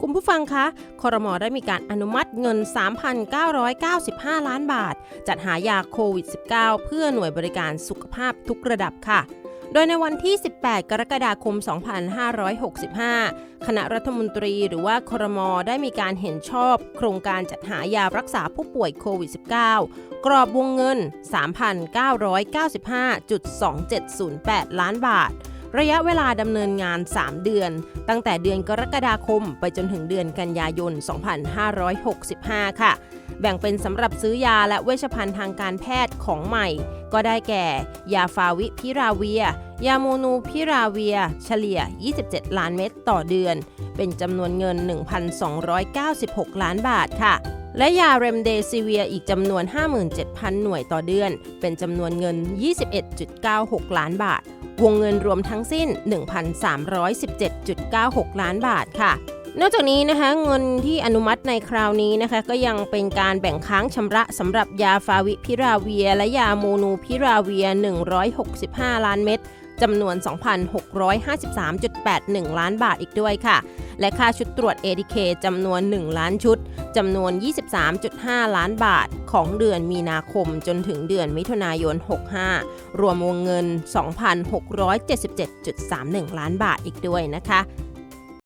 คุณผู้ฟังคะ คอรมอได้มีการอนุมัติเงิน 3,995 ล้านบาท จัดหายาโควิด -19 เพื่อหน่วยบริการสุขภาพทุกระดับค่ะ โดยในวันที่ 18 กรกฎาคม 2565 คณะรัฐมนตรีหรือว่าคอรมอได้มีการเห็นชอบ โครงการจัดหายารักษาผู้ป่วยโควิด -19 กรอบวงเงิน 3,995.2708 ล้านบาท ระยะเวลาดำเนินงาน 3 เดือน ตั้งแต่เดือนกรกฎาคม ไปจนถึงเดือนกันยายน 2565 ค่ะ แบ่งเป็นสำหรับซื้อยาและเวชภัณฑ์ทางการแพทย์ของใหม่ ก็ได้แก่ ยาฟาวิพิราเวีย ยาโมนูพิราเวีย เฉลี่ย 27 ล้านเม็ดต่อเดือน เป็นจำนวนเงิน 1,296 ล้านบาทค่ะ และยาเรมเดซิเวียอีกจำนวน 57,000 หน่วยต่อเดือน เป็นจำนวนเงิน 21.96 ล้านบาท วงเงินรวมทั้งสิ้น 1,317.96 ล้านบาทค่ะ นอกจากนี้นะคะเงินที่อนุมัติในคราวนี้นะคะก็ยังเป็นการแบ่งค้างชำระสำหรับยาฟาวิพิราเวีย และยาโมนูพิราเวีย 165 ล้านเม็ดจำนวน 2,653.81 ล้านบาทอีกด้วยค่ะ และค่าชุดตรวจ ATK จำนวน 1 ล้านชุด จำนวน 23.5 ล้านบาท ของเดือนมีนาคมจนถึงเดือนมิถุนายน 65 รวมวงเงิน 2,677.31 ล้านบาทอีกด้วยนะคะ